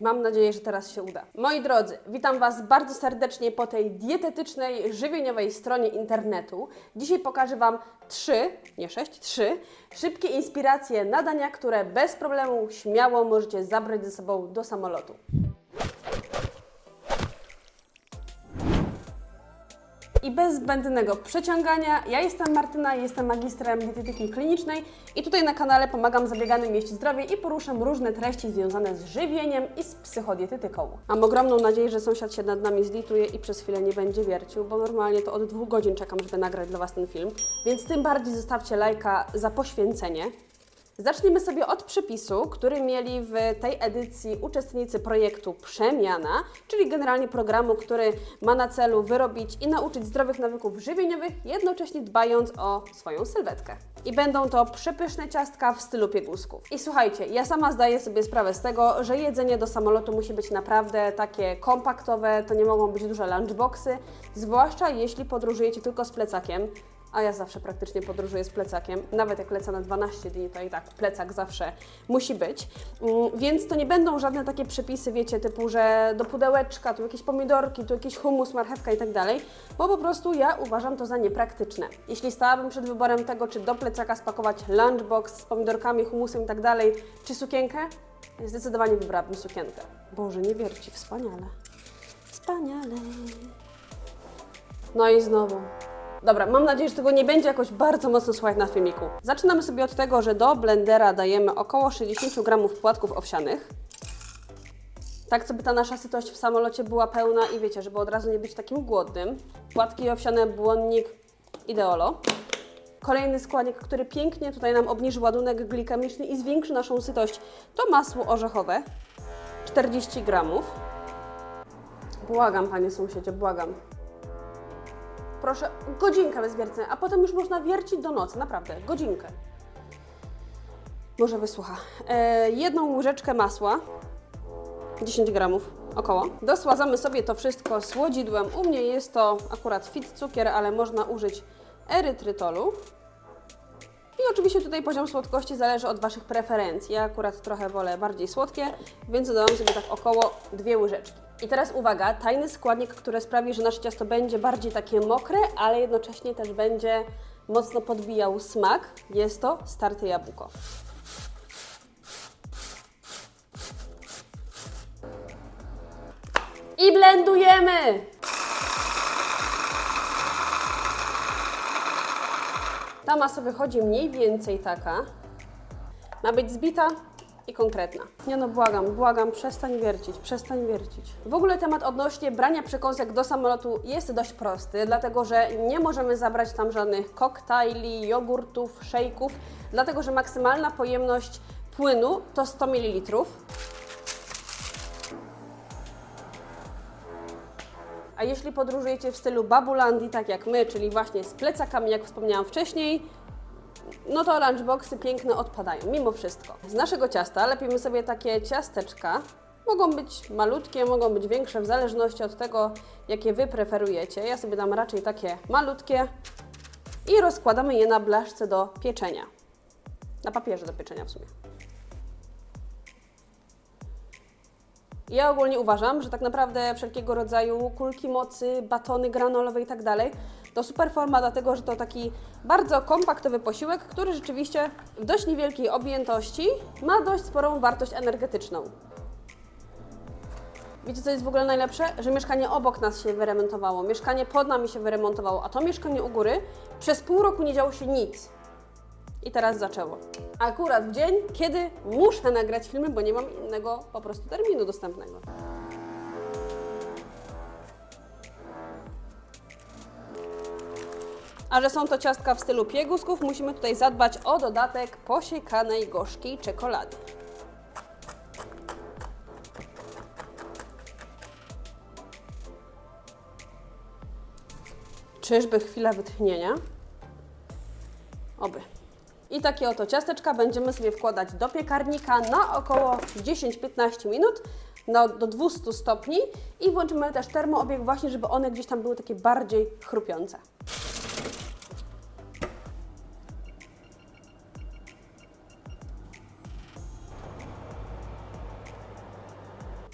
Mam nadzieję, że teraz się uda. Moi drodzy, witam Was bardzo serdecznie po tej dietetycznej, żywieniowej stronie internetu. Dzisiaj pokażę Wam trzy, nie sześć, trzy szybkie inspiracje na dania, które bez problemu śmiało możecie zabrać ze sobą do samolotu. I bez zbędnego przeciągania, ja jestem Martyna, jestem magistrem dietetyki klinicznej i tutaj na kanale pomagam zabieganym jeść zdrowie i poruszam różne treści związane z żywieniem i z psychodietetyką. Mam ogromną nadzieję, że sąsiad się nad nami zlituje i przez chwilę nie będzie wiercił, bo normalnie to od dwóch godzin czekam, żeby nagrać dla Was ten film, więc tym bardziej zostawcie lajka za poświęcenie. Zacznijmy sobie od przepisu, który mieli w tej edycji uczestnicy projektu Przemiana, czyli generalnie programu, który ma na celu wyrobić i nauczyć zdrowych nawyków żywieniowych, jednocześnie dbając o swoją sylwetkę. I będą to przepyszne ciastka w stylu piegusków. I słuchajcie, ja sama zdaję sobie sprawę z tego, że jedzenie do samolotu musi być naprawdę takie kompaktowe, to nie mogą być duże lunchboxy, zwłaszcza jeśli podróżujecie tylko z plecakiem a ja zawsze praktycznie podróżuję z plecakiem. Nawet jak lecę na 12 dni, to i tak plecak zawsze musi być. Mm, Więc to nie będą żadne takie przepisy, wiecie, typu, że do pudełeczka, tu jakieś pomidorki, tu jakiś humus, marchewka i tak dalej, bo po prostu ja uważam to za niepraktyczne. Jeśli stałabym przed wyborem tego, czy do plecaka spakować lunchbox z pomidorkami, humusem i tak dalej, czy sukienkę, zdecydowanie wybrałabym sukienkę. Boże, nie wierci, wspaniale. Wspaniale. No i znowu. Dobra, mam nadzieję, że tego nie będzie jakoś bardzo mocno słychać na filmiku. Zaczynamy sobie od tego, że do blendera dajemy około 60 gramów płatków owsianych. Tak, żeby ta nasza sytość w samolocie była pełna i wiecie, żeby od razu nie być takim głodnym. Płatki owsiane, błonnik, ideolo. Kolejny składnik, który pięknie tutaj nam obniży ładunek glikemiczny i zwiększy naszą sytość, to masło orzechowe. 40 gramów. Błagam, panie sąsiedzie, błagam. Proszę, godzinkę bez wiercenia, a potem już można wiercić do nocy, naprawdę, godzinkę. Może wysłucha. E, jedną łyżeczkę masła, 10 gramów około. Dosładzamy sobie to wszystko słodzidłem. U mnie jest to akurat fit cukier, ale można użyć erytrytolu. I oczywiście tutaj poziom słodkości zależy od Waszych preferencji. Ja akurat trochę wolę bardziej słodkie, więc dodałam sobie tak około dwie łyżeczki. I teraz uwaga, tajny składnik, który sprawi, że nasze ciasto będzie bardziej takie mokre, ale jednocześnie też będzie mocno podbijał smak. Jest to starte jabłko. I blendujemy! Ta masa wychodzi mniej więcej taka. Ma być zbita i konkretna. Nie no, błagam, błagam, przestań wiercić, przestań wiercić. W ogóle temat odnośnie brania przekąsek do samolotu jest dość prosty, dlatego że nie możemy zabrać tam żadnych koktajli, jogurtów, szejków, dlatego że maksymalna pojemność płynu to 100 ml. A jeśli podróżujecie w stylu babulandii, tak jak my, czyli właśnie z plecakami, jak wspomniałam wcześniej, no to lunchboxy piękne odpadają, mimo wszystko. Z naszego ciasta lepimy sobie takie ciasteczka. Mogą być malutkie, mogą być większe, w zależności od tego, jakie Wy preferujecie. Ja sobie dam raczej takie malutkie i rozkładamy je na blaszce do pieczenia. Na papierze do pieczenia w sumie. Ja ogólnie uważam, że tak naprawdę wszelkiego rodzaju kulki mocy, batony granolowe i tak dalej to super forma, dlatego że to taki bardzo kompaktowy posiłek, który rzeczywiście w dość niewielkiej objętości ma dość sporą wartość energetyczną. Wiecie, co jest w ogóle najlepsze? Że mieszkanie obok nas się wyremontowało, mieszkanie pod nami się wyremontowało, a to mieszkanie u góry przez pół roku nie działo się nic. I teraz zaczęło. Akurat w dzień, kiedy muszę nagrać filmy, bo nie mam innego po prostu terminu dostępnego. A że są to ciastka w stylu piegusków, musimy tutaj zadbać o dodatek posiekanej gorzkiej czekolady. Czyżby chwila wytchnienia? Oby. I takie oto ciasteczka będziemy sobie wkładać do piekarnika na około 10-15 minut no, do 200 stopni i włączymy też termoobieg właśnie, żeby one gdzieś tam były takie bardziej chrupiące.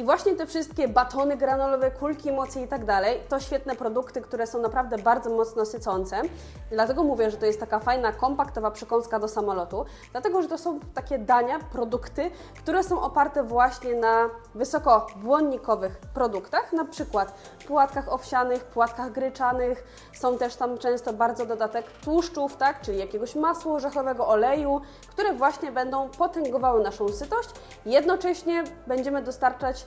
I właśnie te wszystkie batony granolowe, kulki mocy i tak dalej, to świetne produkty, które są naprawdę bardzo mocno sycące. Dlatego mówię, że to jest taka fajna, kompaktowa przekąska do samolotu, dlatego że to są takie dania, produkty, które są oparte właśnie na wysokobłonnikowych produktach, na przykład płatkach owsianych, płatkach gryczanych, są też tam często bardzo dodatek tłuszczów, tak, czyli jakiegoś masła orzechowego, oleju, które właśnie będą potęgowały naszą sytość. Jednocześnie będziemy dostarczać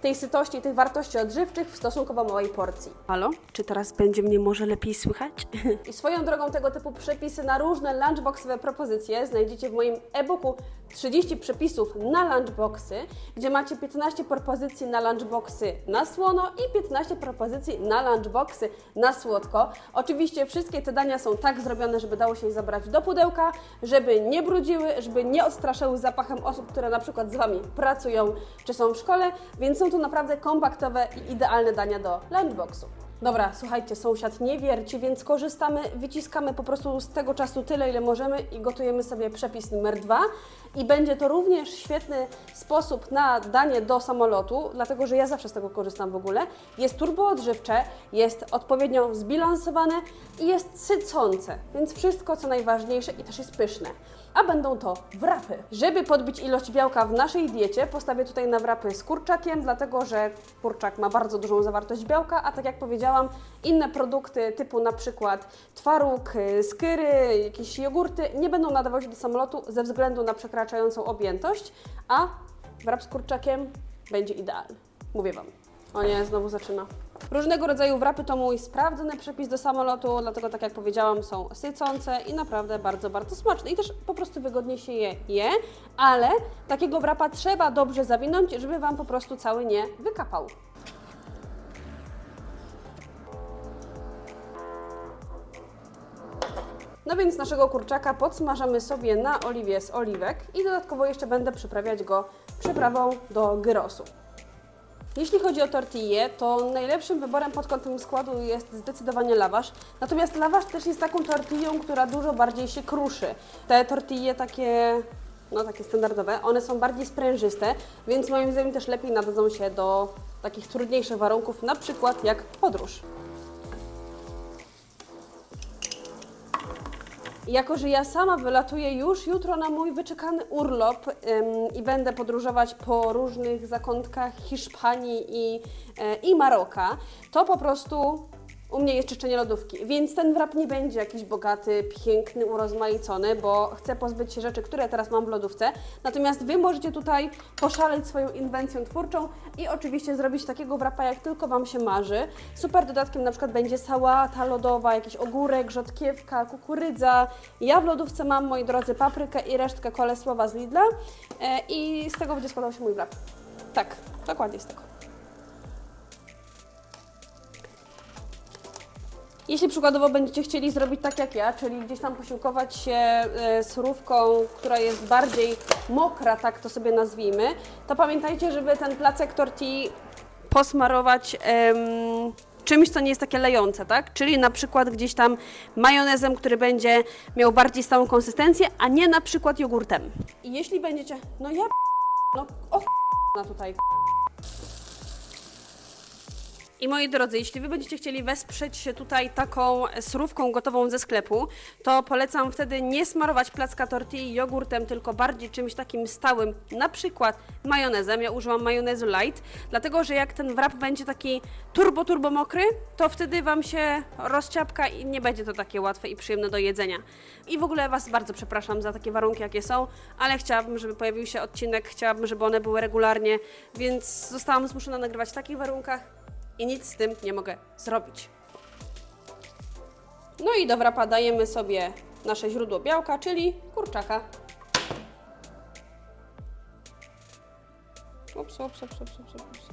tej sytości, tych wartości odżywczych w stosunkowo małej porcji. Halo? Czy teraz będzie mnie może lepiej słychać? I swoją drogą tego typu przepisy na różne lunchboxowe propozycje znajdziecie w moim e-booku 30 przepisów na lunchboxy, gdzie macie 15 propozycji na lunchboxy na słono i 15 propozycji na lunchboxy na słodko. Oczywiście wszystkie te dania są tak zrobione, żeby dało się je zabrać do pudełka, żeby nie brudziły, żeby nie odstraszały zapachem osób, które na przykład z Wami pracują czy są w szkole, więc są to naprawdę kompaktowe i idealne dania do lunchboxu. Dobra, słuchajcie, sąsiad nie wierci, więc korzystamy, wyciskamy po prostu z tego czasu tyle, ile możemy i gotujemy sobie przepis numer dwa. I będzie to również świetny sposób na danie do samolotu, dlatego że ja zawsze z tego korzystam w ogóle. Jest turboodżywcze, jest odpowiednio zbilansowane i jest sycące, więc wszystko co najważniejsze i też jest pyszne. A będą to wrapy. Żeby podbić ilość białka w naszej diecie, postawię tutaj na wrapy z kurczakiem, dlatego że kurczak ma bardzo dużą zawartość białka, a tak jak powiedziałam, inne produkty typu na przykład twaróg, y, skyry, jakieś jogurty nie będą nadawać się do samolotu ze względu na przekraczającą objętość, a wrap z kurczakiem będzie idealny. Mówię Wam. O nie, znowu zaczyna. Różnego rodzaju wrapy to mój sprawdzony przepis do samolotu, dlatego tak jak powiedziałam są sycące i naprawdę bardzo, bardzo smaczne i też po prostu wygodnie się je, je ale takiego wrapa trzeba dobrze zawinąć, żeby Wam po prostu cały nie wykapał. Więc naszego kurczaka podsmażamy sobie na oliwie z oliwek i dodatkowo jeszcze będę przyprawiać go przyprawą do gyrosu. Jeśli chodzi o tortillę, to najlepszym wyborem pod kątem składu jest zdecydowanie lawasz. Natomiast lawasz też jest taką tortillą, która dużo bardziej się kruszy. Te tortille takie, no takie standardowe, one są bardziej sprężyste, więc moim zdaniem też lepiej nadadzą się do takich trudniejszych warunków, na przykład jak podróż. Jako, że ja sama wylatuję już jutro na mój wyczekany urlop ym, i będę podróżować po różnych zakątkach Hiszpanii i, e, i Maroka, to po prostu u mnie jest czyszczenie lodówki, więc ten wrap nie będzie jakiś bogaty, piękny, urozmaicony, bo chcę pozbyć się rzeczy, które teraz mam w lodówce. Natomiast Wy możecie tutaj poszaleć swoją inwencją twórczą i oczywiście zrobić takiego wrapa, jak tylko Wam się marzy. Super dodatkiem na przykład będzie sałata lodowa, jakiś ogórek, rzodkiewka, kukurydza. Ja w lodówce mam, moi drodzy, paprykę i resztkę kolesłowa z Lidla e, i z tego będzie składał się mój wrap. Tak, dokładnie z tego. Jeśli przykładowo będziecie chcieli zrobić tak jak ja, czyli gdzieś tam posiłkować się e, surówką, która jest bardziej mokra, tak to sobie nazwijmy, to pamiętajcie, żeby ten placek tortilli posmarować em, czymś, co nie jest takie lejące, tak? Czyli na przykład gdzieś tam majonezem, który będzie miał bardziej stałą konsystencję, a nie na przykład jogurtem. I jeśli będziecie, no ja no o tutaj i moi drodzy, jeśli Wy będziecie chcieli wesprzeć się tutaj taką surówką gotową ze sklepu, to polecam wtedy nie smarować placka tortilli jogurtem, tylko bardziej czymś takim stałym, na przykład majonezem. Ja używam majonezu light, dlatego że jak ten wrap będzie taki turbo, turbo mokry, to wtedy Wam się rozciapka i nie będzie to takie łatwe i przyjemne do jedzenia. I w ogóle Was bardzo przepraszam za takie warunki, jakie są, ale chciałabym, żeby pojawił się odcinek, chciałabym, żeby one były regularnie, więc zostałam zmuszona nagrywać w takich warunkach i nic z tym nie mogę zrobić. No i do wrapa dajemy sobie nasze źródło białka, czyli kurczaka. Ups, ups, ups, ups, ups, ups.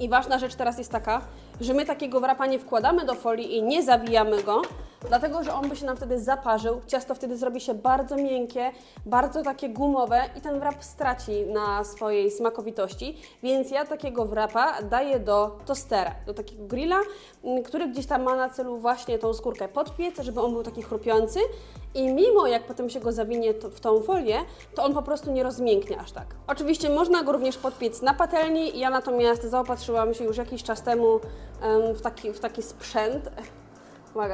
I ważna rzecz teraz jest taka, że my takiego wrapa nie wkładamy do folii i nie zawijamy go, dlatego że on by się nam wtedy zaparzył, ciasto wtedy zrobi się bardzo miękkie, bardzo takie gumowe i ten wrap straci na swojej smakowitości, więc ja takiego wrapa daję do tostera, do takiego grilla, mm, który gdzieś tam ma na celu właśnie tą skórkę podpiec, żeby on był taki chrupiący. I mimo jak potem się go zawinie w tą folię, to on po prostu nie rozmięknie aż tak. Oczywiście można go również podpiec na patelni, ja natomiast zaopatrzyłam się już jakiś czas temu em, w taki, w taki sprzęt,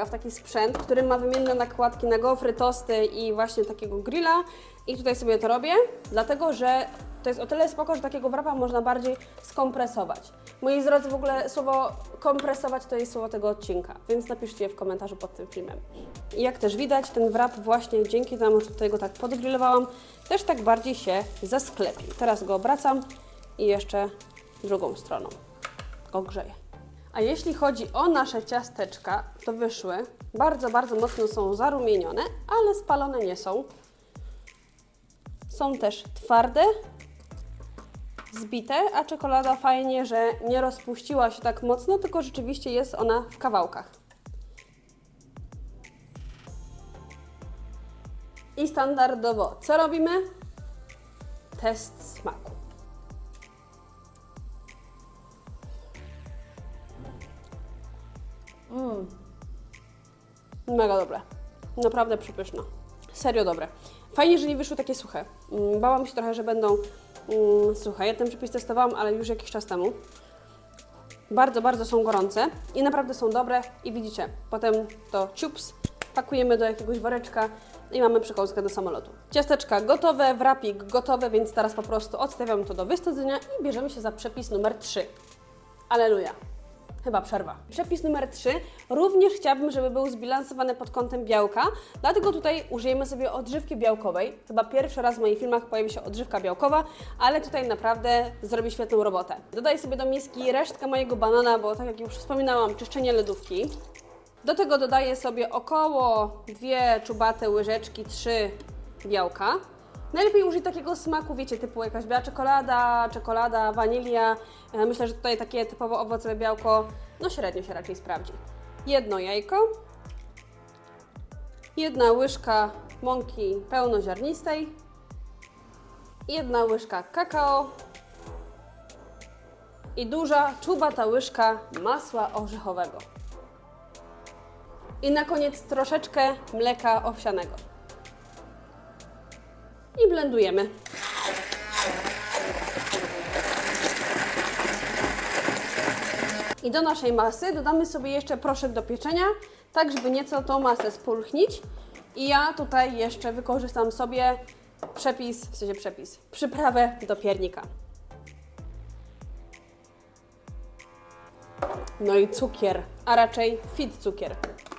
w taki sprzęt, który ma wymienne nakładki na gofry, tosty i właśnie takiego grilla i tutaj sobie to robię, dlatego że to jest o tyle spoko, że takiego wrapa można bardziej skompresować. Moi drodzy, w ogóle słowo kompresować to jest słowo tego odcinka, więc napiszcie w komentarzu pod tym filmem. I jak też widać, ten wrap właśnie dzięki temu, że tutaj go tak podgrillowałam, też tak bardziej się zasklepił. Teraz go obracam i jeszcze drugą stroną go. A jeśli chodzi o nasze ciasteczka, to wyszły. Bardzo, bardzo mocno są zarumienione, ale spalone nie są. Są też twarde, zbite, a czekolada fajnie, że nie rozpuściła się tak mocno, tylko rzeczywiście jest ona w kawałkach. I standardowo, co robimy? Test smaku. Mega dobre. Naprawdę przepyszne. Serio dobre. Fajnie, że nie wyszły takie suche. Mm, Bałam się trochę, że będą mm, suche. Ja ten przepis testowałam, ale już jakiś czas temu. Bardzo, bardzo są gorące i naprawdę są dobre. I widzicie, potem to ciups, pakujemy do jakiegoś woreczka i mamy przekąskę do samolotu. Ciasteczka gotowe, wrapik gotowy, więc teraz po prostu odstawiamy to do wystudzenia i bierzemy się za przepis numer 3. Aleluja. Chyba przerwa. Przepis numer 3. Również chciałabym, żeby był zbilansowany pod kątem białka, dlatego tutaj użyjemy sobie odżywki białkowej. Chyba pierwszy raz w moich filmach pojawi się odżywka białkowa, ale tutaj naprawdę zrobi świetną robotę. Dodaję sobie do miski resztkę mojego banana, bo tak jak już wspominałam, czyszczenie lodówki. Do tego dodaję sobie około dwie czubate łyżeczki, trzy białka. Najlepiej użyć takiego smaku, wiecie, typu jakaś biała czekolada, czekolada, wanilia. E, Myślę, że tutaj takie typowo owocowe białko, no średnio się raczej sprawdzi. Jedno jajko, jedna łyżka mąki pełnoziarnistej, jedna łyżka kakao i duża, czubata łyżka masła orzechowego. I na koniec troszeczkę mleka owsianego. I blendujemy. I do naszej masy dodamy sobie jeszcze proszek do pieczenia, tak żeby nieco tą masę spulchnić. I ja tutaj jeszcze wykorzystam sobie przepis, w sensie przepis, przyprawę do piernika. No i cukier, a raczej fit cukier,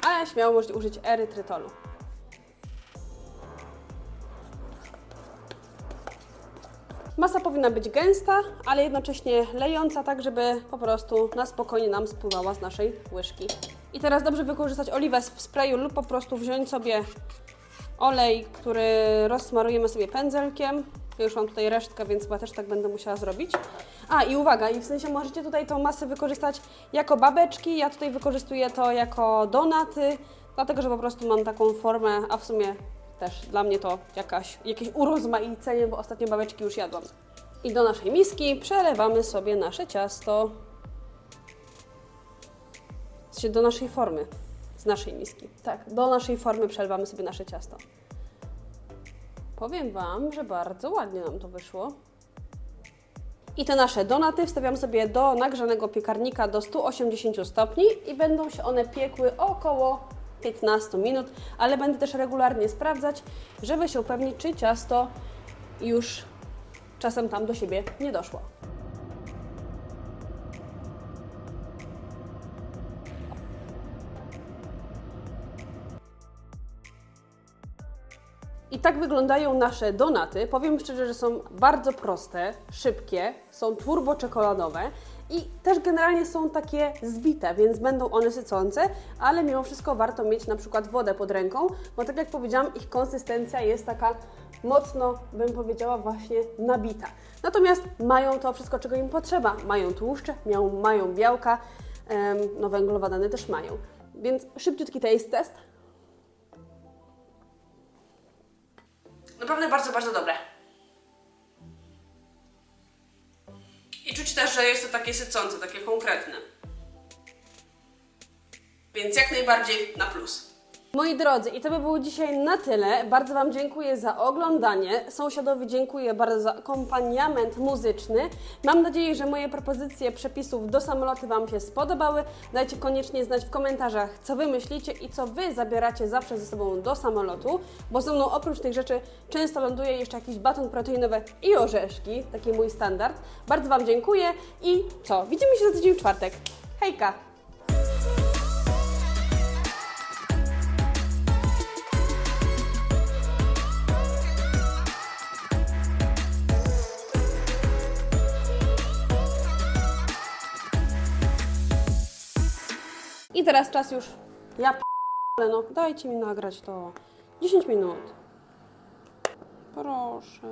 ale śmiało możecie użyć erytrytolu. Masa powinna być gęsta, ale jednocześnie lejąca, tak żeby po prostu na spokojnie nam spływała z naszej łyżki. I teraz dobrze wykorzystać oliwę w sprayu lub po prostu wziąć sobie olej, który rozsmarujemy sobie pędzelkiem. Ja już mam tutaj resztkę, więc chyba też tak będę musiała zrobić. A i uwaga, i w sensie możecie tutaj tą masę wykorzystać jako babeczki. Ja tutaj wykorzystuję to jako donaty, dlatego że po prostu mam taką formę, a w sumie też dla mnie to jakaś, jakieś urozmaicenie, bo ostatnio babeczki już jadłam. I do naszej miski przelewamy sobie nasze ciasto. Sensie do naszej formy, z naszej miski. Tak, do naszej formy przelewamy sobie nasze ciasto. Powiem Wam, że bardzo ładnie nam to wyszło. I te nasze donaty wstawiam sobie do nagrzanego piekarnika do 180 stopni i będą się one piekły około 15 minut, ale będę też regularnie sprawdzać, żeby się upewnić, czy ciasto już czasem tam do siebie nie doszło. I tak wyglądają nasze donaty. Powiem szczerze, że są bardzo proste, szybkie, są turbo czekoladowe i też generalnie są takie zbite, więc będą one sycące, ale mimo wszystko warto mieć na przykład wodę pod ręką, bo tak jak powiedziałam, ich konsystencja jest taka mocno, bym powiedziała, właśnie nabita. Natomiast mają to wszystko, czego im potrzeba. Mają tłuszcze, mają białka, no węglowodany też mają. Więc szybciutki taste test. Naprawdę bardzo, bardzo dobre. Też, że jest to takie sycące, takie konkretne. Więc jak najbardziej na plus. Moi drodzy, i to by było dzisiaj na tyle. Bardzo Wam dziękuję za oglądanie. Sąsiadowi dziękuję bardzo za akompaniament muzyczny. Mam nadzieję, że moje propozycje przepisów do samolotu Wam się spodobały. Dajcie koniecznie znać w komentarzach, co Wy myślicie i co Wy zabieracie zawsze ze sobą do samolotu, bo ze mną oprócz tych rzeczy często ląduje jeszcze jakiś baton proteinowy i orzeszki, taki mój standard. Bardzo Wam dziękuję i co? Widzimy się za tydzień w czwartek. Hejka! Teraz czas już. Ja p***le, no dajcie mi nagrać to. 10 minut. Proszę.